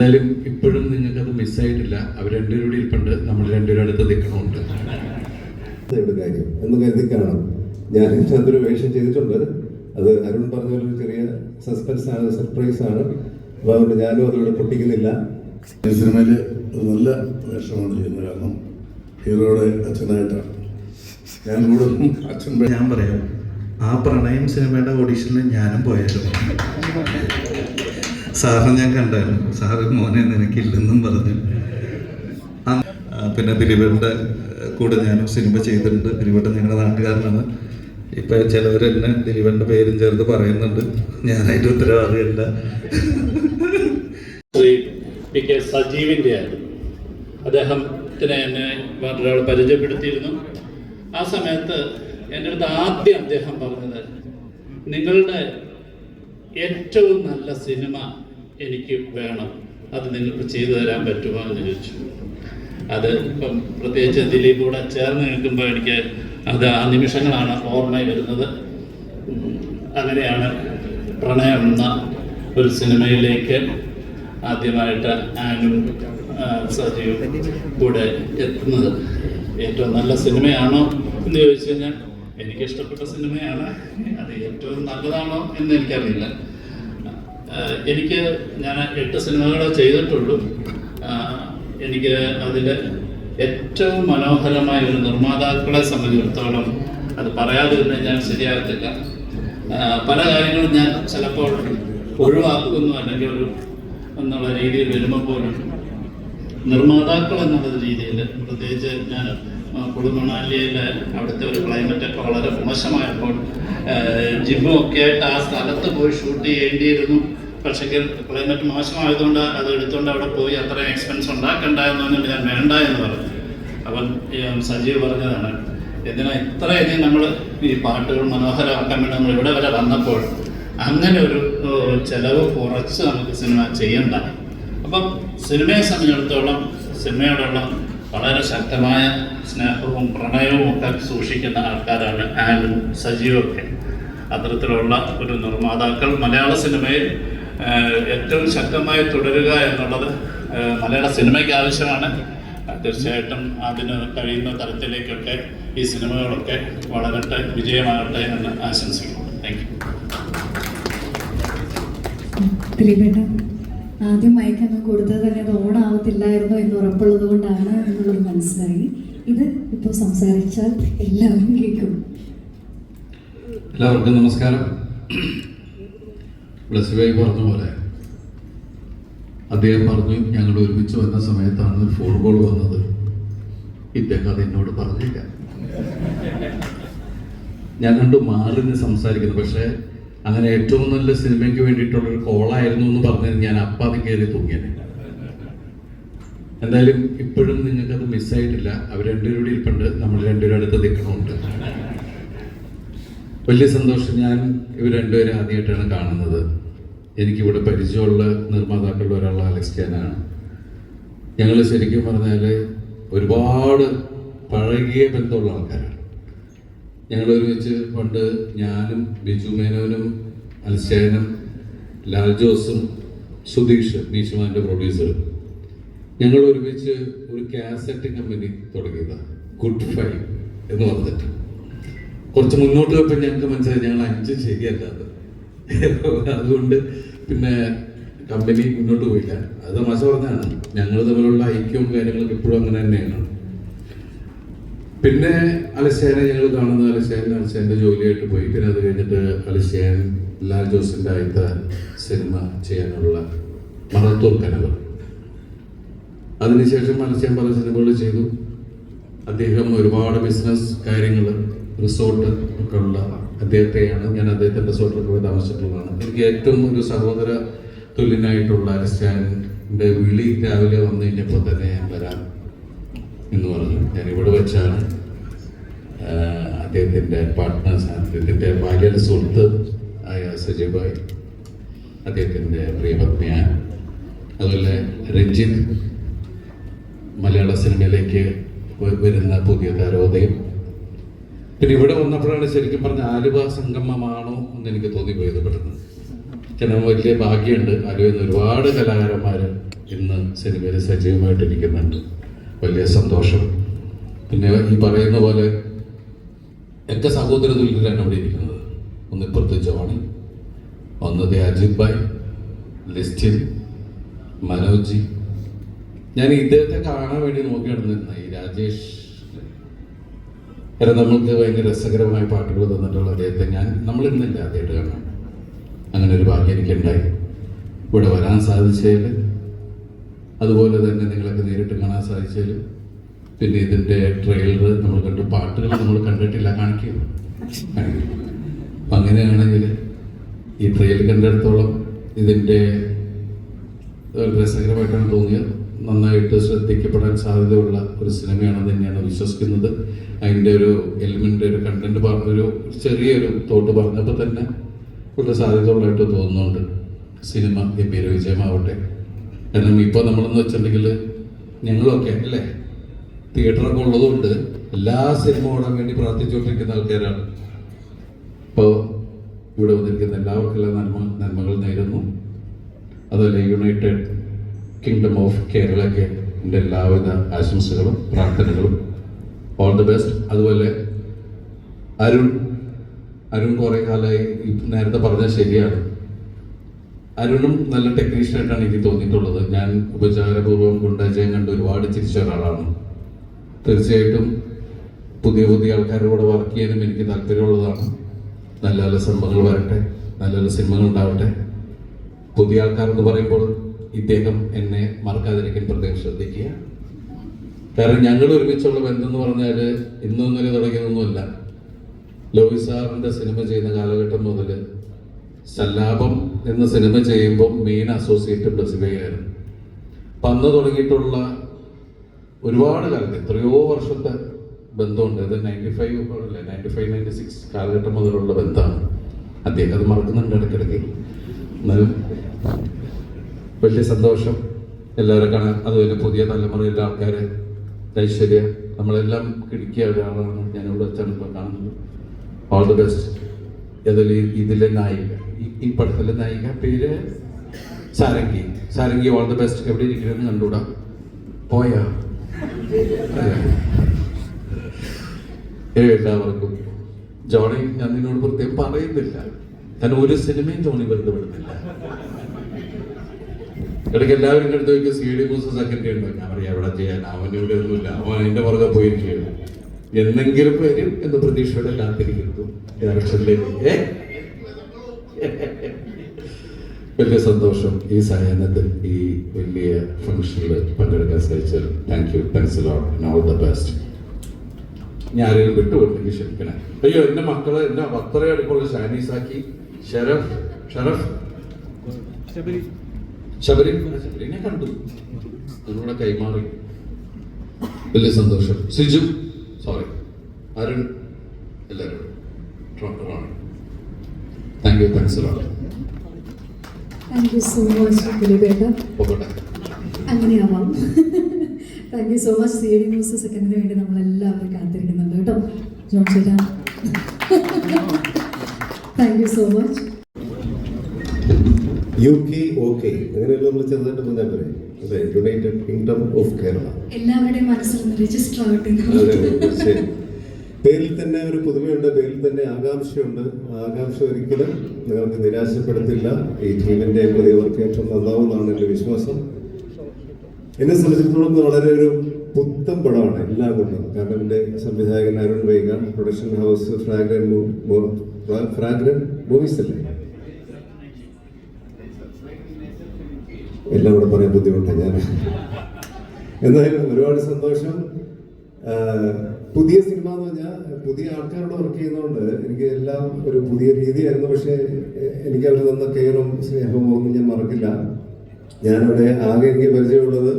എന്തായാലും ഇപ്പോഴും നിങ്ങൾക്കത് മിസ്സായിട്ടില്ല അവർ രണ്ടുപേരും കൂടി ഇരിപ്പുണ്ട്. നമ്മൾ രണ്ടുപേരും അടുത്ത് നിൽക്കണമുണ്ട്. കാര്യം. എന്ന് കരുതി കാണാം ഞാൻ ഇതിനകത്തൊരു വേഷം ചെയ്തിട്ടുണ്ട്. അത് അരുൺ പറഞ്ഞ ഒരു ചെറിയ സസ്പെൻസ് ആണ് സർപ്രൈസ് ആണ്. അപ്പോൾ അതുകൊണ്ട് ഞാനും അതിലൂടെ പൊട്ടിക്കുന്നില്ല. ഈ സിനിമയിൽ നല്ല വേഷമാണ് ചെയ്യുന്നത്. കാരണം ഹീറോയുടെ അച്ഛനായിട്ടാണ്. ഞാൻ കൂടുതലും അച്ഛൻ ഞാൻ പറയാം ആ പ്രണയം സിനിമയുടെ ഓഡീഷനിൽ ഞാനും പോയായിരുന്നു. സാറിനെ ഞാൻ കണ്ടായിരുന്നു. സാറ് മോനെ നിനക്കില്ലെന്നും പറഞ്ഞു. പിന്നെ ദിലീപന്റെ കൂടെ ഞാനും സിനിമ ചെയ്തിട്ടുണ്ട്. ദിലീപേട്ടൻ ഞങ്ങളുടെ നാട്ടുകാരനാണ്. ഇപ്പൊ ചിലവർ എന്നെ ദിലീപന്റെ പേരും ചേർത്ത് പറയുന്നുണ്ട്. ഞാനായിട്ട് ഉത്തരവാദിയല്ല. ശ്രീ പി ആയിരുന്നു. അദ്ദേഹത്തിനെ എന്നെ മറ്റൊരാൾ പരിചയപ്പെടുത്തിയിരുന്നു. ആ സമയത്ത് എന്റെ അടുത്ത് ആദ്യം അദ്ദേഹം പറഞ്ഞത് നിങ്ങളുടെ ഏറ്റവും നല്ല സിനിമ എനിക്ക് വേണം. അത് നിങ്ങൾക്ക് ചെയ്തു തരാൻ പറ്റുമോ എന്ന് ചോദിച്ചു. അത് ഇപ്പം പ്രത്യേകിച്ച് ദിലീപ് കൂടെ ചേർന്ന് നിൽക്കുമ്പോൾ എനിക്ക് അത് ആ നിമിഷങ്ങളാണ് ഓർമ്മയിൽ വരുന്നത്. അങ്ങനെയാണ് പ്രണയം എന്ന ഒരു സിനിമയിലേക്ക് ആദ്യമായിട്ട് ആനും സജീവും കൂടെ എത്തുന്നത്. ഏറ്റവും നല്ല സിനിമയാണോ എന്ന് ചോദിച്ചു കഴിഞ്ഞാൽ എനിക്ക് ഇഷ്ടപ്പെട്ട സിനിമയാണ്. അത് ഏറ്റവും നല്ലതാണോ എന്ന് എനിക്കറിയില്ല. എനിക്ക് ഞാൻ എട്ട് സിനിമകൾ ചെയ്തിട്ടുള്ളൂ. എനിക്ക് അതിൽ ഏറ്റവും മനോഹരമായ ഒരു നിർമ്മാതാക്കളെ സംബന്ധിച്ചിടത്തോളം അത് പറയാതിരുന്ന ഞാൻ ശരിയാകത്തില്ല. പല കാര്യങ്ങളും ഞാൻ ചിലപ്പോൾ ഒഴിവാക്കുന്നു അല്ലെങ്കിൽ ഒരു എന്നുള്ള രീതിയിൽ വരുമ്പോൾ പോലും. നിർമ്മാതാക്കൾ എന്നുള്ള രീതിയിൽ പ്രത്യേകിച്ച് ഞാൻ കുളുമണാലിയിലെ അവിടുത്തെ ഒരു ക്ലൈമറ്റൊക്കെ വളരെ മോശമായപ്പോൾ ജിമ്മും ഒക്കെ ആയിട്ട് ആ സ്ഥലത്ത് പോയി ഷൂട്ട് ചെയ്യേണ്ടിയിരുന്നു. പക്ഷേ ക്ലൈമറ്റ് മോശമായതുകൊണ്ട് അത് എടുത്തുകൊണ്ട് അവിടെ പോയി അത്രയും എക്സ്പെൻസ് ഉണ്ടാക്കണ്ട എന്ന് പറഞ്ഞിട്ട് ഞാൻ വേണ്ട എന്ന് പറഞ്ഞു. അപ്പം സജീവ് പറഞ്ഞതാണ് എന്തിനാ ഇത്രയധികം നമ്മൾ ഈ പാട്ടുകൾ മനോഹരമാക്കാൻ വേണ്ടി നമ്മൾ ഇവിടെ വരെ വന്നപ്പോൾ അങ്ങനെ ഒരു ചെലവ് കുറച്ച് നമുക്ക് സിനിമ ചെയ്യണ്ട. അപ്പം സിനിമയെ സംബന്ധിച്ചിടത്തോളം സിനിമയോടുള്ള വളരെ ശക്തമായ സ്നേഹവും പ്രണയവും ഒക്കെ സൂക്ഷിക്കുന്ന ആൾക്കാരാണ് ആനും സജീവൊക്കെ. അത്തരത്തിലുള്ള ഒരു നിർമ്മാതാക്കൾ മലയാള സിനിമയിൽ ഏറ്റവും ശക്തമായി തുടരുക എന്നുള്ളത് മലയാള സിനിമയ്ക്ക് ആവശ്യമാണ്. തീർച്ചയായിട്ടും അതിന് കഴിയുന്ന തരത്തിലേക്കൊക്കെ ഈ സിനിമകളൊക്കെ വളരട്ടെ വിജയമാകട്ടെ എന്ന് ആശംസിക്കുന്നു. താങ്ക് യു ആദ്യം മയക്കങ്ങ് കൊടുത്തത് തന്നെ അത് ഓണാവത്തില്ലായിരുന്നു എന്ന് ഉറപ്പുള്ളത് കൊണ്ടാണ് എന്നുള്ളത് മനസ്സിലായി. ഇത് ഇപ്പോൾ സംസാരിച്ചാൽ എല്ലാവരും കേൾക്കും. എല്ലാവർക്കും നമസ്കാരം. ബ്ലസ്ബായി പറഞ്ഞ പോലെ അദ്ദേഹം പറഞ്ഞു ഞങ്ങൾ ഒരുമിച്ച് വന്ന സമയത്താണ് ഒരു ഫോൺ കോൾ വന്നത്. ഇദ്ദേഹം അത് എന്നോട് പറഞ്ഞില്ല. ഞാൻ കണ്ടു മാറിന് സംസാരിക്കുന്നു പക്ഷേ അങ്ങനെ ഏറ്റവും നല്ല സിനിമയ്ക്ക് വേണ്ടിയിട്ടുള്ള ഒരു കോളായിരുന്നു എന്ന് പറഞ്ഞത് ഞാൻ അപ്പം അത് കയറി തൂങ്ങിയത് എന്തായാലും ഇപ്പോഴും നിങ്ങൾക്ക് അത് മിസ്സായിട്ടില്ല അവർ രണ്ടുപേരും ഇവിടെ ഇരിപ്പുണ്ട്. നമ്മൾ രണ്ടുപേരും അടുത്ത് നിൽക്കണമുണ്ട്. വലിയ സന്തോഷം ഞാൻ ഇവർ രണ്ടുപേരും ആദ്യമായിട്ടാണ് കാണുന്നത്. എനിക്കിവിടെ പരിചയമുള്ള നിർമ്മാതാക്കളുടെ ഒരാൾ അലക്സ് ഖാനാണ് ഞങ്ങൾ ശരിക്കും പറഞ്ഞാൽ ഒരുപാട് പഴകിയ ബന്ധമുള്ള ആൾക്കാരാണ്. ഞങ്ങൾ ഒരുമിച്ച് പണ്ട് ഞാനും ബിജു മേനോനും അൽശേനും ലാൽ ജോസും സുധീഷ് മീശുമാന്റെ പ്രൊഡ്യൂസറും ഞങ്ങൾ ഒരുമിച്ച് ഒരു കാസറ്റ് കമ്പനി തുടങ്ങിയതാണ് ഗുഡ് ഫൈവ് എന്ന് പറഞ്ഞിട്ട്. കുറച്ച് മുന്നോട്ട് പോയപ്പോൾ ഞങ്ങൾക്ക് മനസ്സിലായി ഞങ്ങൾ അഞ്ച് ശരിയല്ലാതെ. അതുകൊണ്ട് പിന്നെ കമ്പനി മുന്നോട്ട് പോയില്ല. അത് തമാശ പറഞ്ഞാണ് ഞങ്ങൾ തമ്മിലുള്ള ഐക്യവും കാര്യങ്ങളൊക്കെ ഇപ്പോഴും അങ്ങനെ തന്നെയാണ്. പിന്നെ അലശേനെ ഞങ്ങൾ കാണുന്ന അലശേൻ അലശേന്റെ ജോലിയായിട്ട് പോയി. പിന്നെ അത് കഴിഞ്ഞിട്ട് അലശേൻ ലാൽ ജോസിന്റെ ആദ്യത്തെ സിനിമ ചെയ്യാനുള്ള മറത്തൂർ കനവ്. അതിനുശേഷം അലശേൻ പല സിനിമകൾ ചെയ്തു. അദ്ദേഹം ഒരുപാട് ബിസിനസ് കാര്യങ്ങൾ റിസോർട്ട് ഒക്കെ ഉള്ള അദ്ദേഹത്തെയാണ് ഞാൻ അദ്ദേഹത്തിന്റെ റിസോർട്ടിലൊക്കെ പോയി താമസിച്ചിട്ടുള്ളതാണ്. എനിക്ക് ഏറ്റവും ഒരു സഹോദര തുല്യനായിട്ടുള്ള അലശാന്റെ വിളി രാവിലെ വന്നു കഴിഞ്ഞപ്പോൾ തന്നെ ഞാൻ വരാം എന്ന് പറഞ്ഞു. ഞാൻ ഇവിടെ വെച്ചാണ് അദ്ദേഹത്തിന്റെ പാർട്ട്നേഴ്സ് അദ്ദേഹത്തിന്റെ ബാല്യല സുഹൃത്ത് ആയ സജീബായി അദ്ദേഹത്തിന്റെ പ്രിയപത്നിയാണ് അതുപോലെ രഞ്ജിത്ത് മലയാള സിനിമയിലേക്ക് വരുന്ന പുതിയ താരോദയം. പിന്നെ ഇവിടെ വന്നപ്പോഴാണ് ശരിക്കും പറഞ്ഞ ആലുവ സംഗമമാണോ എന്ന് എനിക്ക് തോന്നിപ്പോയത് പെട്ടെന്ന്. ചില വലിയ ഭാഗ്യമുണ്ട്. ആലുവയിൽ നിന്ന് ഒരുപാട് കലാകാരന്മാർ ഇന്ന് സിനിമയിൽ സജീവമായിട്ടിരിക്കുന്നുണ്ട്. വലിയ സന്തോഷം. പിന്നെ ഈ പറയുന്ന പോലെ എന്റെ സഹോദര തുല്യരാണ് അവിടെ ഇരിക്കുന്നത്. ഒന്ന് ഇപ്പുറത്ത് ജോണി ഒന്ന് ദേ അജിത് ഭായ് ലിസ്റ്റിൻ മനോജ്. ഞാൻ ഇദ്ദേഹത്തെ കാണാൻ വേണ്ടി നോക്കി നടന്നിരുന്ന ഈ രാജേഷ്. കാരണം നമ്മൾക്ക് ഭയങ്കര രസകരമായ പാട്ടുകൾ തന്നിട്ടുള്ള അദ്ദേഹത്തെ ഞാൻ നമ്മൾ ഇന്നില്ല അദ്ദേഹത്തെ കാണാൻ. അങ്ങനെ ഒരു ഭാഗ്യം എനിക്കുണ്ടായി. ഇവിടെ വരാൻ സാധിച്ചതിൽ അതുപോലെ തന്നെ നിങ്ങളൊക്കെ നേരിട്ട് കാണാൻ സാധിച്ചാലും പിന്നെ ഇതിന്റെ ട്രെയിലർ നമ്മൾ കണ്ടു പാട്ടുകൾ നമ്മൾ കണ്ടിട്ടില്ല കാണിക്കും. അങ്ങനെയാണെങ്കിൽ ഈ ട്രെയിൽ കണ്ടിടത്തോളം ഇതിന്റെ രസകരമായിട്ടാണ് തോന്നിയത്. നന്നായിട്ട് ശ്രദ്ധിക്കപ്പെടാൻ സാധ്യതയുള്ള ഒരു സിനിമയാണെന്ന് തന്നെയാണ് വിശ്വസിക്കുന്നത്. അതിന്റെ ഒരു എലിമെന്റ് ഒരു കണ്ടന്റ് പറഞ്ഞൊരു ചെറിയൊരു തോട്ട് പറഞ്ഞപ്പോൾ തന്നെ വളരെ സാധ്യതയുള്ളതായിട്ട് തോന്നുന്നുണ്ട്. സിനിമ ഗംഭീര വിജയമാവട്ടെ. കാരണം ഇപ്പോൾ നമ്മളെന്ന് വെച്ചിട്ടുണ്ടെങ്കിൽ ഞങ്ങളൊക്കെ അല്ലേ? തിയേറ്ററൊക്കെ ഉള്ളതുകൊണ്ട് എല്ലാ സിനിമ ഓടാൻ വേണ്ടി പ്രാർത്ഥിച്ചുകൊണ്ടിരിക്കുന്ന ആൾക്കാരാണ്. ഇപ്പോൾ ഇവിടെ വന്നിരിക്കുന്ന എല്ലാവർക്കും എല്ലാ നന്മ നന്മകൾ നേരുന്നു. അതുപോലെ യുണൈറ്റഡ് കിങ്ഡം ഓഫ് കേരളയ്ക്ക് എന്റെ എല്ലാവിധ ആശംസകളും പ്രാർത്ഥനകളും. ഓൾ ദി ബെസ്റ്റ് അതുപോലെ അരുൺ അരുൺ കുറേ കാലമായി നേരത്തെ പറഞ്ഞത് ശരിയാണ്. അരുണും നല്ല ടെക്നീഷ്യൻ ആയിട്ടാണ് എനിക്ക് തോന്നിയിട്ടുള്ളത്. ഞാൻ ഉപചാരപൂർവം ഗുണ്ടാജയം കണ്ട് ഒരുപാട് ചിരിച്ച ഒരാളാണ്. തീർച്ചയായിട്ടും പുതിയ പുതിയ ആൾക്കാരോട് വർക്ക് ചെയ്യാനും എനിക്ക് താല്പര്യമുള്ളതാണ്. നല്ല നല്ല സിനിമകൾ വരട്ടെ. നല്ല നല്ല സിനിമകൾ ഉണ്ടാവട്ടെ. പുതിയ ആൾക്കാർ എന്ന് പറയുമ്പോൾ ഇദ്ദേഹം എന്നെ മറക്കാതിരിക്കാൻ പ്രത്യേകം ശ്രദ്ധിക്കുക. കാരണം ഞങ്ങൾ ഒരുമിച്ചുള്ള ബന്ധം എന്ന് പറഞ്ഞാൽ ഇന്നും ഇന്നലെ തുടങ്ങിയതൊന്നുമല്ല. ലോഹി സാറിന്റെ സിനിമ ചെയ്യുന്ന കാലഘട്ടം മുതൽ സല്ലാപം എന്ന സിനിമ ചെയ്യുമ്പോൾ മെയിൻ അസോസിയേറ്റ് ബ്ലസിബയായിരുന്നു അപ്പം അന്ന് തുടങ്ങിയിട്ടുള്ള ഒരുപാട് കാലത്ത് എത്രയോ വർഷത്തെ ബന്ധമുണ്ട്. അത് നയന്റി ഫൈവ് അല്ലേ? നയന്റി ഫൈവ് നയന്റി സിക്സ് കാലഘട്ടം മുതലുള്ള ബന്ധമാണ് അദ്ദേഹം. അത് മറക്കുന്നുണ്ട് ഇടയ്ക്കിടയ്ക്ക്. എന്നാലും വലിയ സന്തോഷം. എല്ലാവരും കാണാൻ അതുപോലെ പുതിയ തലമുറയിലെ ആൾക്കാരെ. ഐശ്വര്യ നമ്മളെല്ലാം കിടക്കിയ ഒരാളാണ് ഞാനിവിടെ വെച്ചാണ് ഇപ്പോൾ കാണുന്നത്. ഓൾ ദി ബെസ്റ്റ് ഇതിൽ ഇതിലെ നായിക. ഈ- പടത്തിലെ നായിക? പേര് Sarangi. Sarangi all the best എവിടെ ഇരിക്കണമെന്ന് കണ്ടുകൂടാ? പോയാ? എല്ലാവർക്കും ജോണി ഞാൻ നിന്നോട് പ്രത്യേകം പറയുന്നില്ല. കാരണം ഒരു സിനിമയും ജോണി വെറുതെ വിടുന്നില്ല. ഇടയ്ക്ക് എല്ലാവരും എടുത്ത് വയ്ക്കുക സി ഡി മൂസ് സെക്കൻഡ് ഉണ്ടോ? ഞാൻ പറയാം എവിടെ ചെയ്യാൻ? അവൻ ഇവിടെ ഒന്നുമില്ല. അവൻ അതിന്റെ പുറകെ പോയിരിക്കുകയാണ്. എന്നെങ്കിലും വരും എന്ന് പ്രതീക്ഷയോടെ കാത്തിരിക്കുന്നു ഡയറക്ഷനിലേക്ക് ഏ? വലിയ സന്തോഷം ഈ സായാഹ്നത്തിൽ ഈ വലിയ ഫംഗ്ഷനിൽ പങ്കെടുക്കാൻ സാധിച്ചത് thank you thanks lot all the best ഞാൻ ആരെങ്കിലും വിട്ടുകൊണ്ടെങ്കിൽ ക്ഷമിക്കണേ. അയ്യോ എന്റെ മക്കൾ എന്റെ അത്ര അടുപ്പുള്ള ഷാനീസാക്കി. ഷെറഫ് ഷെറഫ്. ശബരി. ശബരിനെ കണ്ടു. നിങ്ങളുടെ കൈമാറി. വലിയ സന്തോഷം. സിജു. സോറി അരുൺ. എല്ലാവരും thank you thanks lot thank you so much ദിലീപേട്ട. അങ്ങനെയാവാം. Thank you so much C D news സെക്കൻഡിന് വേണ്ടി നമ്മളെല്ലാവരും കാത്തിരിക്കുന്നുണ്ട് കേട്ടോ. ജോൺ ചേട്ടാ. Thank you so much U K okay അങ്ങനെയല്ല നമ്മൾ ചെറുതായിട്ട് പറഞ്ഞാൽ പോരെ. അതെ യുണൈറ്റഡ് കിങ്ഡം ഓഫ് കേരള എല്ലാവരുടെയും മനസ്സിൽ രജിസ്റ്റർ ആവട്ടെ എന്ന് അതെ അതെ, തീർച്ചയായും പേരിൽ തന്നെ ഒരു പുതുമയുണ്ട് പേരിൽ തന്നെ ആകാംക്ഷയുണ്ട്. ആകാംക്ഷ ഒരിക്കലും നിങ്ങൾക്ക് നിരാശപ്പെടുത്തില്ല. ഈ ടീമിന്റെ പുതിയ വർക്ക് ഏറ്റവും നന്നാവുമെന്നാണ് എന്റെ വിശ്വാസം. എന്നെ സംബന്ധിച്ചിടത്തോളം വളരെ ഒരു പുത്തൻ പടമാണ് എല്ലാം കൊണ്ടും കാരണം എന്റെ സംവിധായകൻ Arun Vaiga production house fragrant fragrant movies അല്ലേ? എല്ലാം കൂടെ പറയാൻ ബുദ്ധിമുട്ടാണ് ഞാൻ. എന്തായാലും ഒരുപാട് സന്തോഷം. പുതിയ സിനിമ എന്ന് പറഞ്ഞാൽ പുതിയ ആൾക്കാരോട് വർക്ക് ചെയ്യുന്നതുകൊണ്ട് എനിക്ക് എല്ലാം ഒരു പുതിയ രീതിയായിരുന്നു. പക്ഷേ എനിക്ക് അവർ തന്ന കെയറും സ്നേഹവും ഒന്നും ഞാൻ മറക്കില്ല. ഞാനവിടെ ആകെ എനിക്ക് പരിചയമുള്ളത്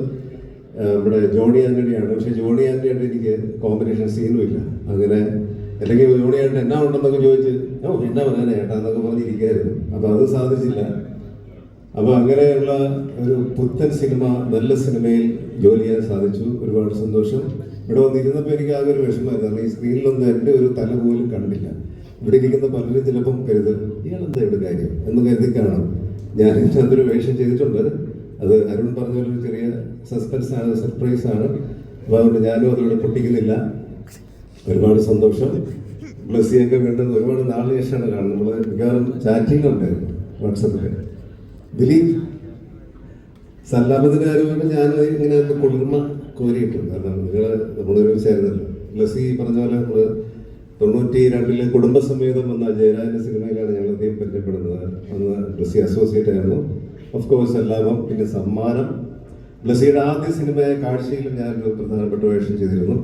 ഇവിടെ ജോണി ആന്റണിയാണ്. പക്ഷേ ജോണി ആന്റണിയായിട്ട് എനിക്ക് കോമ്പിനേഷൻ സീനും ഇല്ല. അങ്ങനെ അല്ലെങ്കിൽ ജോണി ആന്റണി എന്നാ ഉണ്ടെന്നൊക്കെ ചോദിച്ച് ഓ എന്നാ പറയാനാ ചേട്ടാ എന്നൊക്കെ പറഞ്ഞിരിക്കായിരുന്നു അപ്പം അത് സാധിച്ചില്ല. അപ്പോൾ അങ്ങനെയുള്ള ഒരു പുത്തൻ സിനിമ നല്ല സിനിമയിൽ ജോലി ചെയ്യാൻ സാധിച്ചു. ഒരുപാട് സന്തോഷം. ഇവിടെ വന്നിരുന്നപ്പോൾ എനിക്ക് ആകെ ഒരു വിഷമമായിരുന്നു കാരണം ഈ സ്ക്രീനിലൊന്നും എന്റെ ഒരു തല പോലും കണ്ടില്ല. ഇവിടെ ഇരിക്കുന്ന പലരും ചിലപ്പം കരുതും ഇയാളെന്താ ഇവിടെ കാര്യം? എന്ന് കരുതി കാണാം. ഞാൻ അതൊരു വേഷം ചെയ്തിട്ടുണ്ട്. അത് അരുൺ പറഞ്ഞ ഒരു ചെറിയ സസ്പെൻസ് ആണ് സർപ്രൈസ് ആണ്. അപ്പോൾ അതുകൊണ്ട് ഞാനും അതിലൂടെ പൊട്ടിക്കുന്നില്ല. ഒരുപാട് സന്തോഷം. ബ്ലസ്സിയൊക്കെ വീണ്ടും ഒരുപാട് നാളിന് ശേഷമാണ് കാണുന്നത്. നമ്മൾ മിക്കവാറും ചാറ്റിംഗ് ഉണ്ടായിരുന്നു വാട്സപ്പിൽ ദിലീപ് സല്ലാപത്തിന്റെ കാര്യമൊക്കെ ഞാൻ ഇങ്ങനെ കുളിർമ കോരിയിട്ടു കാരണം നിങ്ങൾ നമ്മളൊരുമിച്ചായിരുന്നല്ലോ ലസി പറഞ്ഞ പോലെ നമ്മൾ തൊണ്ണൂറ്റി രണ്ടിൽ കുടുംബസമേതം എന്ന ജയരാജന്റെ സിനിമയിലാണ് ഞങ്ങൾ അദ്ദേഹം പരിചയപ്പെടുന്നത്. അന്ന് ബ്ലസി അസോസിയേറ്റ് ആയിരുന്നു. ഓഫ് കോഴ്സ് എല്ലാവരും പിന്നെ സമ്മാനം. ബ്ലസിയുടെ ആദ്യ സിനിമയായ കാഴ്ചയിലും ഞാൻ പ്രധാനപ്പെട്ട വേഷം ചെയ്തിരുന്നു.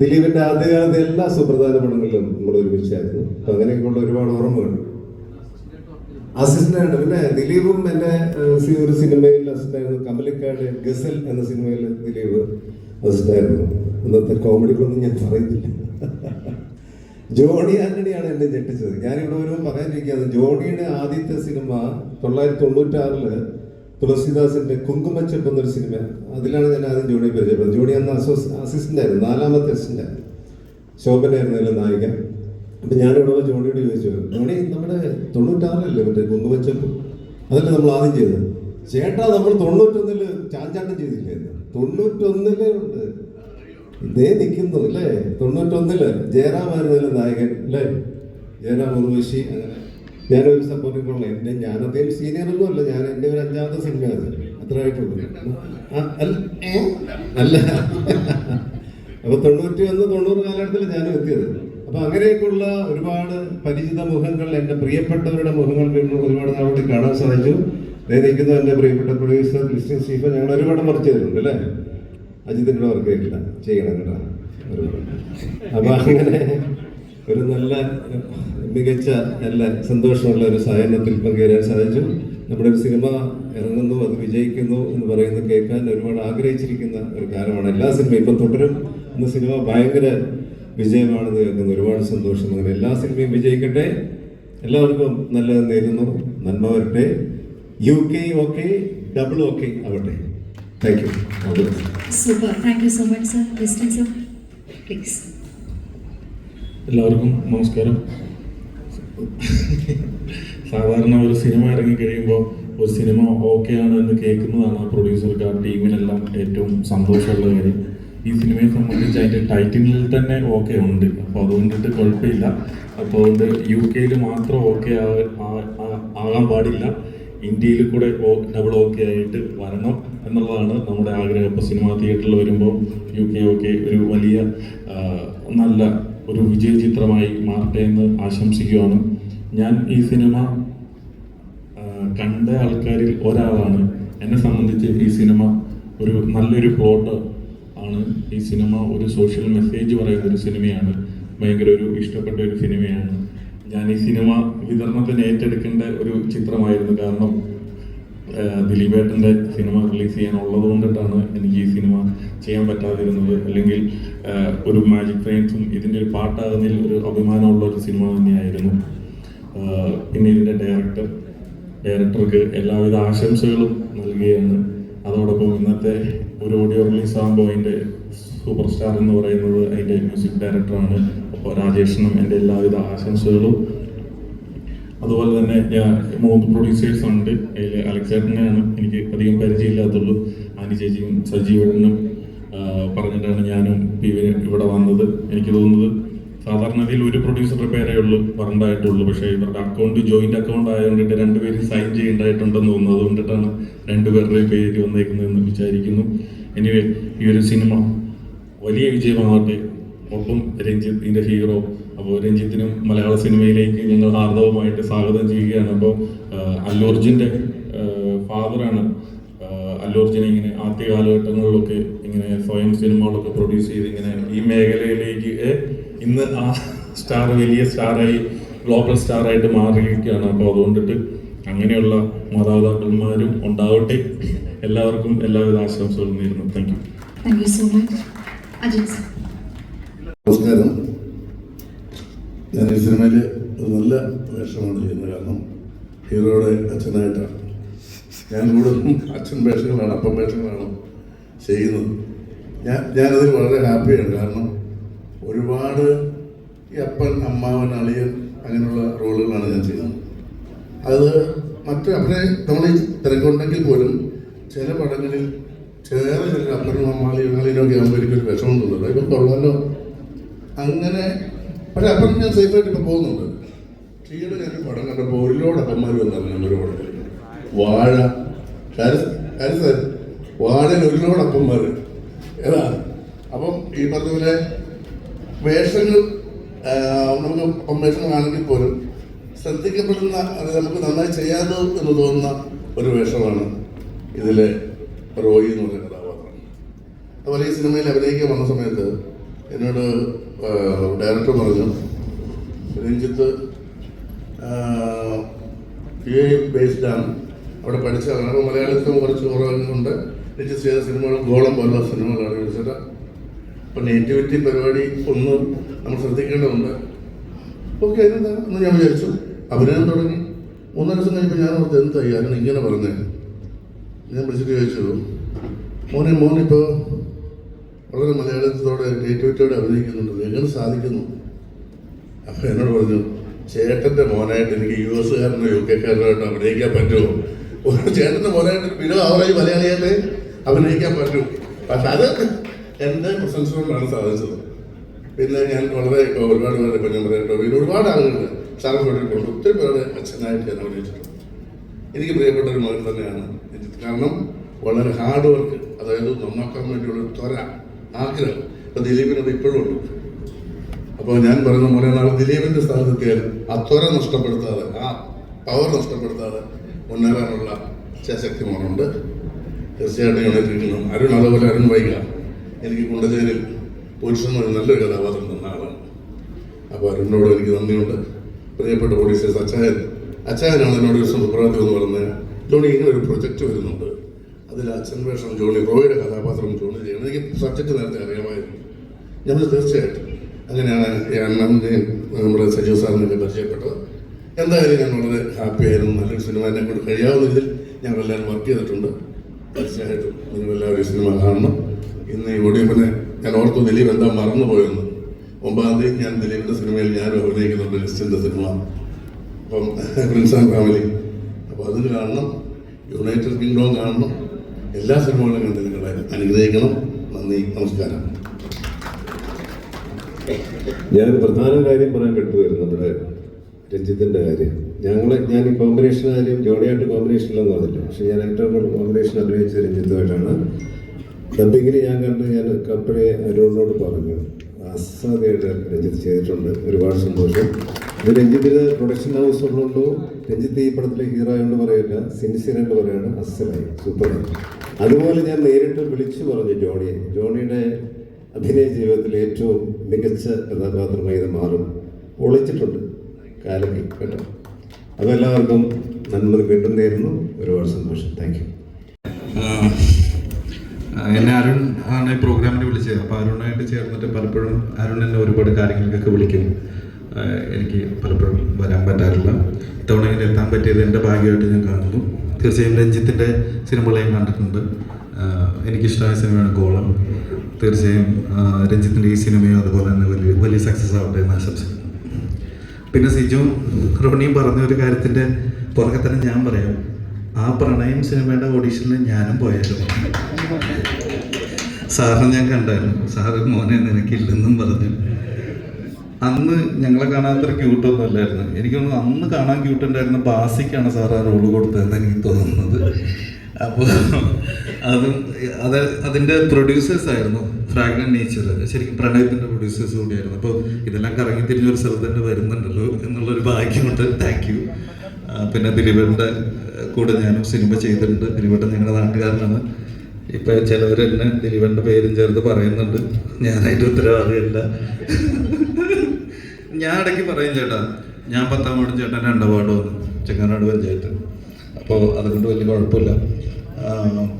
ദിലീപിന്റെ ആദ്യകാലത്തെ എല്ലാ സുപ്രധാന പടങ്ങളിലും നമ്മൾ ഒരുമിച്ചായിരുന്നു. അങ്ങനെയൊക്കെയുള്ള ഒരുപാട് ഓർമ്മകളുണ്ട് അസിസ്റ്റന്റ് ആയിട്ട് പിന്നെ ദിലീപും സി- ഒരു സിനിമയിൽ അസിസ്റ്റന്റ് ആയിരുന്നു കമലിക്കാട് ഗസൽ എന്ന സിനിമയിൽ ദിലീപ് അസിസ്റ്റന്റ് ആയിരുന്നു ഇന്നത്തെ കോമഡികളൊന്നും ഞാൻ പറയുന്നില്ല. ജോണി ആന്റണിയാണ് എന്നെ ഞെട്ടിച്ചത്. ഞാനിവിടെ ഒരു പറയാനിരിക്കുന്നത് ജോണിയുടെ ആദ്യത്തെ സിനിമ തൊള്ളായിരത്തി തൊണ്ണൂറ്റാറിൽ തുളസിദാസിന്റെ കുങ്കുമച്ചപ്പ് എന്നൊരു സിനിമ. അതിലാണ് ഞാൻ ആദ്യം ജോണിയെ പരിചയപ്പെടുന്നത്. ജോണി അന്ന് അസോസ് അസിസ്റ്റന്റ് ആയിരുന്നു നാലാമത്തെ അസിസ്റ്റന്റ് ആയിരുന്നു ശോഭനായിരുന്നു അതിലെ നായിക. അപ്പൊ ഞാനിവിടെ ജോണിയോട് ചോദിച്ചു ജോണി നമ്മുടെ തൊണ്ണൂറ്റാറിലല്ലേ മറ്റേ കുങ്കുമച്ചപ്പ് അതല്ലേ നമ്മൾ ആദ്യം ചെയ്തത്? ചേട്ടാ നമ്മൾ തൊണ്ണൂറ്റൊന്നിൽ ചാഞ്ചാട്ടം ചെയ്തില്ലേ. തൊണ്ണൂറ്റൊന്നിലേ ഉണ്ട്. ഇതേ നിൽക്കുന്നു അല്ലേ? തൊണ്ണൂറ്റൊന്നിൽ ജയറാമായിരുന്നല്ലോ നായകൻ അല്ലേ? ജയറാം ഉർവശി ഞാനൊരു സപ്പോർട്ടിംഗ് റോൾ എന്നെ ഞാൻ അദ്ദേഹം സീനിയർ ഒന്നും അല്ല. ഞാൻ എന്റെ ഒരു അഞ്ചാമത്തെ സിനിമയാണ് അത്ര ആയിട്ടുള്ളൂ. അല്ല അപ്പൊ തൊണ്ണൂറ്റി ഒന്ന് തൊണ്ണൂറ് കാലഘട്ടത്തിൽ ഞാനും എത്തിയത്. അപ്പൊ അങ്ങനെയൊക്കെയുള്ള ഒരുപാട് പരിചിത മുഖങ്ങൾ എന്റെ പ്രിയപ്പെട്ടവരുടെ മുഖങ്ങൾ ഒരുപാട് നാളോട് കാണാൻ സാധിച്ചു. നിൽക്കുന്ന എന്റെ പ്രിയപ്പെട്ട പ്രൊഡ്യൂസർ ക്രിസ്ത്യൻ സ്റ്റീഫൻ ഞങ്ങൾ ഒരുപാട് വർക്ക് ചെയ്തിട്ടുണ്ട് അല്ലേ? അജിത്തിന്റെ വർക്ക് ചെയ്തിട്ടില്ല. ചെയ്യണം കേട്ടോ. അപ്പൊ അങ്ങനെ ഒരു നല്ല മികച്ച നല്ല സന്തോഷമുള്ള ഒരു സായനത്തിൽ പങ്കുചേരാൻ സാധിച്ചു. നമ്മുടെ ഒരു സിനിമ ഇറങ്ങുന്നു അത് വിജയിക്കുന്നു എന്ന് പറയുന്നത് കേൾക്കാൻ ഒരുപാട് ആഗ്രഹിച്ചിരിക്കുന്ന ഒരു കാലമാണ് എല്ലാ സിനിമയും. ഇപ്പം തുടരും എന്ന സിനിമ ഭയങ്കര വിജയമാണെന്ന് കേൾക്കുന്നു. ഒരുപാട് സന്തോഷം. അങ്ങനെ എല്ലാ സിനിമയും വിജയിക്കട്ടെ. എല്ലാവർക്കും നല്ലത് നേരുന്നു. നന്മ വരട്ടെ. U K okay double okay ആവട്ടെ. Thank you super thank you so much sir please എല്ലാവർക്കും നമസ്കാരം. സാധാരണ ഒരു സിനിമ ഇറങ്ങി കഴിയുമ്പോൾ ഒരു സിനിമ ഓക്കെ ആണ് എന്ന് കേൾക്കുന്നതാണ് ആ പ്രൊഡ്യൂസർക്ക് ആ ടീമിനെല്ലാം ഏറ്റവും സന്തോഷമുള്ള കാര്യം. ഈ സിനിമയെ സംബന്ധിച്ച് അതിന്റെ ടൈറ്റിലിൽ തന്നെ ഓക്കെ ഉണ്ട്. അപ്പോൾ അതുകൊണ്ടിട്ട് കുഴപ്പമില്ല. അപ്പോൾ അതുകൊണ്ട് യു കെയിൽ മാത്രം ഓക്കെ ആകാൻ പാടില്ല. ഇന്ത്യയിൽ കൂടെ ഡബിൾ ഓക്കെ ആയിട്ട് വരണം എന്നുള്ളതാണ് നമ്മുടെ ആഗ്രഹം. ഇപ്പോൾ സിനിമാ തിയേറ്ററിൽ വരുമ്പോൾ യു കെ ഓക്കെ ഒരു വലിയ നല്ല ഒരു വിജയ ചിത്രമായി മാറട്ടെ എന്ന് ആശംസിക്കുകയാണ്. ഞാൻ ഈ സിനിമ കണ്ട ആൾക്കാരിൽ ഒരാളാണ്. എന്നെ സംബന്ധിച്ച് ഈ സിനിമ ഒരു നല്ലൊരു പ്ലോട്ട് ആണ്. ഈ സിനിമ ഒരു സോഷ്യൽ മെസ്സേജ് പറയുന്ന ഒരു സിനിമയാണ്. ഭയങ്കര ഒരു ഇഷ്ടപ്പെട്ട ഒരു സിനിമയാണ്. ഞാൻ ഈ സിനിമ വിതരണത്തിന് ഏറ്റെടുക്കേണ്ട ഒരു ചിത്രമായിരുന്നു കാരണം ദിലീപേട്ടന്റെ സിനിമ റിലീസ് ചെയ്യാനുള്ളത് കൊണ്ടിട്ടാണ് എനിക്ക് ഈ സിനിമ ചെയ്യാൻ പറ്റാതിരുന്നത്. അല്ലെങ്കിൽ ഒരു മാജിക് ഫ്രെയിംസും ഇതിന്റെ ഒരു പാട്ടാകുന്നതിൽ ഒരു അഭിമാനമുള്ള ഒരു സിനിമ തന്നെയായിരുന്നു. പിന്നെ ഇതിന്റെ ഡയറക്ടർ ഡയറക്ടർക്ക് എല്ലാവിധ ആശംസകളും നൽകുകയാണ് അതോടൊപ്പം ഇന്നത്തെ ഒരു ഓഡിയോ റിലീസ് ആകുമ്പോൾ അതിന്റെ സൂപ്പർ സ്റ്റാർ എന്ന് പറയുന്നത് അതിന്റെ മ്യൂസിക് ഡയറക്ടറാണ് അപ്പോൾ രാജേഷിനും എന്റെ എല്ലാവിധ ആശംസകളും. അതുപോലെ തന്നെ ഞാൻ മൂന്ന് പ്രൊഡ്യൂസേഴ്സ് ഉണ്ട്. അതിൽ അലക്സേട്ടനെയാണ് എനിക്ക് അധികം പരിചയമില്ലാത്തുള്ളൂ. ആനി ചേച്ചിയും സജീവനും പറഞ്ഞിട്ടാണ് ഞാനും ഇവിടെ വന്നത്. എനിക്ക് തോന്നുന്നത് സാധാരണയിൽ ഒരു പ്രൊഡ്യൂസറുടെ പേരേ ഉള്ളൂ പറഞ്ഞിട്ടുള്ളൂ പക്ഷേ ഇവരുടെ അക്കൗണ്ട് ജോയിന്റ് അക്കൗണ്ട് ആയതുകൊണ്ടിട്ട് രണ്ടുപേരും സൈൻ ചെയ്യേണ്ടതായിട്ടുണ്ടെന്ന് തോന്നുന്നു അതുകൊണ്ടിട്ടാണ് രണ്ടുപേരുടെയും പേര് വന്നേക്കുന്നതെന്ന് വിചാരിക്കുന്നു. എനിവേ ഈ ഒരു സിനിമ വലിയ വിജയമാകട്ടെ. ഒപ്പം രഞ്ജിത്ത് ഇതിന്റെ ഹീറോ അപ്പോൾ രഞ്ജിത്തിനും മലയാള സിനിമയിലേക്ക് ഞങ്ങൾ ഹാർദവമായിട്ട് സ്വാഗതം ചെയ്യുകയാണ്. അപ്പോൾ അല്ലോർജിന്റെ ഫാദറാണ് അല്ലൂർജിനെ ഇങ്ങനെ ആദ്യ കാലഘട്ടങ്ങളിലൊക്കെ ഇങ്ങനെ സ്വയം സിനിമകളൊക്കെ പ്രൊഡ്യൂസ് ചെയ്ത് ഇങ്ങനെ ഈ മേഖലയിലേക്ക് ഇന്ന് ആ സ്റ്റാർ വലിയ സ്റ്റാറായി ഗ്ലോബൽ സ്റ്റാറായിട്ട് മാറിയിരിക്കുകയാണ്. അപ്പോൾ അതുകൊണ്ടിട്ട് അങ്ങനെയുള്ള മാതാപിതാക്കന്മാരും ഉണ്ടാവട്ടെ. എല്ലാവർക്കും എല്ലാവിധ ആശംസകളും നേരുന്നു. Thank you thank you so much നമസ്കാരം. ഞാൻ ഈ സിനിമയിൽ നല്ല വേഷമാണ് ചെയ്യുന്നത്. കാരണം ഹീറോയുടെ അച്ഛനായിട്ടാണ്. ഞാൻ കൂടുതലും അച്ഛൻ വേഷങ്ങളാണ് അപ്പം വേഷങ്ങളാണ് ചെയ്യുന്നത്. ഞാൻ ഞാനതിൽ വളരെ ഹാപ്പിയാണ്. കാരണം ഒരുപാട് അപ്പൻ അമ്മാവൻ അളിയൻ അങ്ങനെയുള്ള റോളുകളാണ് ഞാൻ ചെയ്യുന്നത്. അത് മറ്റ് അവരെ നമ്മൾ തിരക്കുണ്ടെങ്കിൽ പോലും ചില പടങ്ങളിൽ ചേറെ ചില അപ്പനും അമ്മാളിയും അളിയനൊക്കെ ആകുമ്പോൾ എനിക്കൊരു വിഷമം തോന്നുന്നു ഇപ്പം കൊള്ളാലോ? അങ്ങനെ പക്ഷെ അപ്പം ഞാൻ സേഫായിട്ട് ഇപ്പം പോകുന്നുണ്ട്. ഈയിടെ ഞാൻ പടം കണ്ടപ്പോൾ ഒരുപാട് അപ്പന്മാർ വന്നാണ് ഞാൻ ഒരു പടത്തിൽ. വാഴ സാർ വാഴയിൽ ഒരുപാട് അപ്പന്മാർ. ഏതാ? അപ്പം ഈ പറഞ്ഞ പോലെ വേഷങ്ങൾ നമുക്ക് വേഷം ആണെങ്കിൽ പോലും ശ്രദ്ധിക്കപ്പെടുന്ന അത് നമുക്ക് നന്നായി ചെയ്യാതോ എന്ന് തോന്നുന്ന ഒരു വേഷമാണ് ഇതിലെ റോയി എന്ന് പറയുന്ന കഥാപാത്രം. അതുപോലെ ഈ സിനിമയിൽ അഭിനയിക്കാൻ വന്ന സമയത്ത് എന്നോട് ഡയറക്ടർ പറഞ്ഞു രഞ്ജിത്ത് യു എ ആണ്. അവിടെ പഠിച്ചതാണ്. മലയാളത്തിൽ മലയാളത്തിലും കുറച്ച് കുറവുണ്ട്. രഞ്ജിത്ത് ചെയ്ത സിനിമകൾ ഗോളം പോലുള്ള സിനിമകളാണ് വിളിച്ചത് അപ്പോൾ നേറ്റിവിറ്റി പരിപാടി ഒന്ന് നമ്മൾ ശ്രദ്ധിക്കേണ്ടതുണ്ട്. ഓക്കെ അതിനെന്താ എന്ന് ഞാൻ വിചാരിച്ചു. അഭിനയം തുടങ്ങി. മൂന്നാൽ ദിവസം കഴിഞ്ഞപ്പോൾ ഞാൻ ഓർത്ത് എന്തായി ഞാൻ ഇങ്ങനെ പറഞ്ഞേ? ഞാൻ വിളിച്ചിട്ട് ചോദിച്ചു. മോനെ മോനിപ്പോൾ വളരെ മലയാളത്തോടെ നേറ്റിവിറ്റിയോടെ അഭിനയിക്കുന്നുണ്ട്. എങ്ങനെ സാധിക്കുന്നു? അപ്പോൾ എന്നോട് പറഞ്ഞു ചേട്ടന്റെ മോനായിട്ട് എനിക്ക് യു എസ്സുകാരനോ യു കെക്കാരനായിട്ടോ അഭിനയിക്കാൻ പറ്റുമോ? ഒരു ചേട്ടന്റെ മോനായിട്ട് ബിലോ ആവറായി മലയാളിയായിട്ട് അഭിനയിക്കാൻ പറ്റും. പക്ഷെ അത് എന്റെ പ്രസൻസ് കൊണ്ടാണ് സാധിച്ചത്. പിന്നെ ഞാൻ വളരെ ഒരുപാട് പേരെ ഇപ്പം ഞാൻ പിന്നെ ഒരുപാട് ആളുകൾ സാറ് കൊണ്ട് ഒത്തിരി പേരുടെ അച്ഛനായിട്ട് ഞാൻ അഭിനയിച്ചിട്ടുണ്ട്. എനിക്ക് പ്രിയപ്പെട്ട ഒരു മകൻ തന്നെയാണ് കാരണം വളരെ ഹാർഡ് വർക്ക് അതായത് നന്നാക്കാൻ വേണ്ടിയുള്ള ത്വര ആഗ്രഹം. ഇപ്പം ദിലീപിനത് ഇപ്പോഴും ഉണ്ട്. അപ്പോൾ ഞാൻ പറയുന്ന പോലെ നാളെ ദിലീപിന്റെ സ്ഥാനത്തെത്തിയാൽ ആ ത്വര നഷ്ടപ്പെടുത്താതെ ആ പവർ നഷ്ടപ്പെടുത്താതെ മുന്നേറാനുള്ള ശക്തി മോനുണ്ട്. തീർച്ചയായിട്ടും യുണൈറ്റിരിക്കുന്നു അരുൺ അതുപോലെ അരുൺ വൈക എനിക്ക് കുണ്ടച്ചേരിൽ ഒരു നല്ലൊരു കഥാപാത്രം തന്ന ആളാണ്. അപ്പോൾ അരുണിനോട് എനിക്ക് നന്ദിയുണ്ട്. പ്രിയപ്പെട്ട പ്രൊഡ്യൂസേഴ്സ് അച്ചായൻ. അച്ചായനാണ് എന്നോട് ഒരു സുപ്രഭാതം എന്ന് പറഞ്ഞത് ജോണി ഇങ്ങനെ ഒരു പ്രൊജക്റ്റ് വരുന്നുണ്ട്. അതിൽ അച്ഛൻ വേഷം ജോണി റോയുടെ കഥാപാത്രം ജോണി ചെയ്യണം. എനിക്ക് സബ്ജക്റ്റ് നേരത്തെ അറിയാമായിരുന്നു. ഞങ്ങൾ തീർച്ചയായിട്ടും അങ്ങനെയാണ് അന്ന് നമ്മുടെ സജീവ് സാറിനൊക്കെ പരിചയപ്പെട്ടത്. എന്തായാലും ഞാൻ വളരെ ഹാപ്പി ആയിരുന്നു. നല്ലൊരു സിനിമ എന്നെ കൊണ്ട് കഴിയാവുന്ന രീതിയിൽ ഞങ്ങളെല്ലാവരും വർക്ക് ചെയ്തിട്ടുണ്ട്. തീർച്ചയായിട്ടും നിങ്ങളെല്ലാവരും സിനിമ കാണണം. ഇന്ന് ഒടിയപ്പനെ ഞാൻ ഓർത്തു ദിലീപ് എന്താ മറന്നുപോയെന്ന്. ഒമ്പതാം തീയതി ഞാൻ ദിലീപിന്റെ സിനിമയിൽ ഞാനും അഭിനയിക്കുന്നുണ്ട് ലിസ്റ്റിന്റെ സിനിമ. അപ്പം പ്രിൻസ് ആൻഡ് ഫാമിലി. അപ്പോൾ അതിന് കാണണം യുണൈറ്റഡ് കിങ്ഡം കാണണം. എല്ലാ സിനിമകളും കണ്ട് നിങ്ങളെ അനുഗ്രഹിക്കണം. നന്ദി നമസ്കാരം. ഞാനൊരു പ്രധാന കാര്യം പറയാൻ വിട്ടുവരുന്നു നമ്മുടെ രഞ്ജിത്തിന്റെ കാര്യം. ഞങ്ങൾ ഞാൻ ഈ കോമ്പിനേഷൻ കാര്യം ജോഡിയായിട്ട് കോമ്പിനേഷനിലെന്ന് പറഞ്ഞില്ല. പക്ഷെ ഞാൻ ഏറ്റവും കൂടുതൽ കോമ്പിനേഷൻ അഭിനയിച്ച രഞ്ജിത്തുമായിട്ടാണ്. ഡബിങ്ങിന് ഞാൻ കണ്ട് ഞാൻ കപ്പിളെ അരുണിനോട് പറഞ്ഞു അസാധ്യമായിട്ട് രഞ്ജിത്ത് ചെയ്തിട്ടുണ്ട്. ഒരുപാട് സന്തോഷം. ഇത് രഞ്ജിത്തിന് പ്രൊഡക്ഷൻ ഹൗസ് ഉള്ളതുകൊണ്ടോ? രഞ്ജിത്ത് ഈ പടത്തിലെ ഹീറോ എന്ന് പറയില്ല സിൻസിയറായിട്ട് പറയാണ് അസലായി. സൂപ്പറായി അതുപോലെ ഞാൻ നേരിട്ട് വിളിച്ചു പറഞ്ഞു ജോണിയെ. ജോണിയുടെ അഭിനയ ജീവിതത്തിൽ ഏറ്റവും മികച്ച കഥാപാത്രമായി ഇത് മാറും. ഒളിച്ചിട്ടുണ്ട്. കാലത്തിൽ കേട്ടോ. അപ്പോൾ എല്ലാവർക്കും നന്മ വീണ്ടും നേരുന്നു. ഒരുപാട് സന്തോഷം. Thank you. എന്നെ അരുൺ ആണ് ഈ പ്രോഗ്രാമിന് വിളിച്ചത്. അപ്പോൾ അരുണായിട്ട് ചേർന്നിട്ട് പലപ്പോഴും അരുൺ എന്നെ ഒരുപാട് കാര്യങ്ങൾക്കൊക്കെ വിളിക്കും. എനിക്ക് പലപ്പോഴും വരാൻ പറ്റാറില്ല. ഇത്തവണ ഇങ്ങനെ എത്താൻ പറ്റിയത് എന്റെ ഭാഗ്യമായിട്ട് ഞാൻ കാണുന്നു. തീർച്ചയായും രഞ്ജിത്തിന്റെ സിനിമകളെയും കണ്ടിട്ടുണ്ട്. എനിക്കിഷ്ടമായ സിനിമയാണ് ഗോളം. തീർച്ചയായും രഞ്ജിത്തിന്റെ ഈ സിനിമയും അതുപോലെ തന്നെ വലിയ വലിയ സക്സസ് ആവട്ടെ എന്ന് ആശംസിക്കുന്നു. പിന്നെ സിജു റോണിയും പറഞ്ഞ ഒരു കാര്യത്തിന്റെ പുറകെ തന്നെ ഞാൻ പറയാം. ആ പ്രണയം സിനിമയുടെ ഓഡീഷനിൽ ഞാനും പോയായിരുന്നു സാറിനെ ഞാൻ കണ്ടായിരുന്നു. സാറ് മോനെ നിനക്കില്ലെന്നും പറഞ്ഞു. അന്ന് ഞങ്ങളെ കാണാത്ര ക്യൂട്ടൊന്നും അല്ലായിരുന്നു. എനിക്കൊന്ന് അന്ന് കാണാൻ ക്യൂട്ട് ഉണ്ടായിരുന്ന ബാസിക്കാണ് സാർ ആ റോൾ കൊടുത്തതെന്ന് എനിക്ക് തോന്നുന്നത്. അപ്പോൾ അതും അത് അതിന്റെ പ്രൊഡ്യൂസേഴ്സ് ആയിരുന്നു ഫ്രാഗ്നൻ നേച്ചർ ശരിക്കും പ്രണയത്തിന്റെ പ്രൊഡ്യൂസേഴ്സ് കൂടിയായിരുന്നു. അപ്പോൾ ഇതെല്ലാം കറങ്ങി തിരിഞ്ഞൊരു സ്ഥലത്ത് തന്നെ വരുന്നുണ്ടല്ലോ എന്നുള്ളൊരു ഭാഗ്യമുണ്ട്. താങ്ക് യു പിന്നെ ദിലീപേട്ടന്റെ കൂടെ ഞാനും സിനിമ ചെയ്തിട്ടുണ്ട്. ദിലീപേട്ടൻ ഞങ്ങളുടെ നാട്ടുകാരനാണ്. ഇപ്പൊ ചിലവർ തന്നെ ദിലീപന്റെ പേരും ചേർത്ത് പറയുന്നുണ്ട്. ഞാനായിട്ട് ഉത്തരവാദിയല്ല. ഞാൻ ഇടയ്ക്ക് പറയും ചേട്ടാ ഞാൻ പത്താം വാർഡും ചേട്ടൻ രണ്ടാം വന്നു. ചെങ്ങനാട് പഞ്ചായത്ത്. അപ്പോൾ അതുകൊണ്ട് വലിയ കുഴപ്പമില്ല.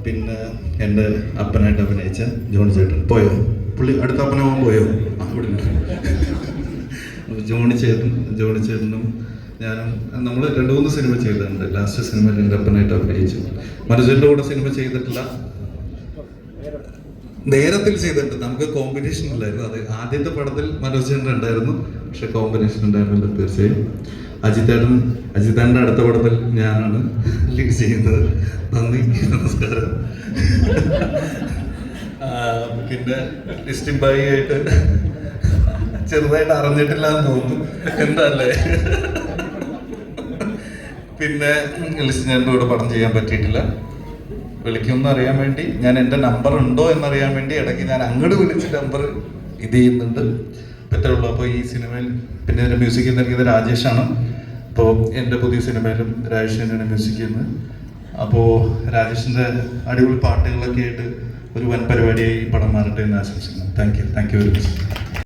പിന്നെ എന്റെ അപ്പനായിട്ട് അഭിനയിച്ച ജോൺ ചേട്ടൻ. പോയോ? പുള്ളി അടുത്ത അപ്പനാവാൻ പോയോ? അവിടെ ജോണി ചേട്ടൻ ജോണി ചേട്ടനും ഞാനും നമ്മൾ രണ്ട് മൂന്ന് സിനിമ ചെയ്തിട്ടുണ്ട്. ലാസ്റ്റ് സിനിമ എന്റെ അപ്പനായിട്ട് അഭിനയിച്ചു. മനുഷ്യന്റെ കൂടെ സിനിമ ചെയ്തിട്ടില്ല. നേരത്തിൽ ചെയ്തിട്ടുണ്ട്. നമുക്ക് കോമ്പിനേഷൻ ഇല്ലായിരുന്നു. അത് ആദ്യത്തെ പടത്തിൽ മനോജ് ഉണ്ടായിരുന്നു. പക്ഷെ കോമ്പിനേഷൻ ഉണ്ടായിരുന്നില്ല തീർച്ചയായും. അജിത്തേട്ടൻ അജിത്തേട്ടന്റെ അടുത്ത പടത്തിൽ ഞാനാണ് ലീഡ് ചെയ്യുന്നത്. നന്ദി നമസ്കാരം. പിന്നെ ലിസ്റ്റിംഗ് ബൈ ആയിട്ട് ചെറുതായിട്ട് അറിഞ്ഞിട്ടില്ല എന്ന് തോന്നുന്നു. എന്താല്ലേ? പിന്നെ ലിസ്റ്റിനോട് കൂടെ പടം ചെയ്യാൻ പറ്റിയിട്ടില്ല. വിളിക്കുമെന്ന് അറിയാൻ വേണ്ടി ഞാൻ എന്റെ നമ്പർ ഉണ്ടോ എന്നറിയാൻ വേണ്ടി ഇടയ്ക്ക് ഞാൻ അങ്ങോട്ട് വിളിച്ച് നമ്പർ ഇത് ചെയ്യുന്നുണ്ട്. പറ്റുള്ളൂ അപ്പോൾ ഈ സിനിമയിൽ പിന്നെ എന്റെ മ്യൂസിക് നൽകിയത് രാജേഷാണ്. അപ്പോൾ എന്റെ പുതിയ സിനിമയിലും രാജേഷ് തന്നെയാണ് മ്യൂസിക് ചെയ്യുന്നത്. അപ്പോൾ രാജേഷിന്റെ അടിപൊളി പാട്ടുകളൊക്കെ ആയിട്ട് ഒരു വൻ പരിപാടിയായി പടം മാറട്ടെ എന്ന് ആശംസിക്കുന്നു. Thank you thank you very much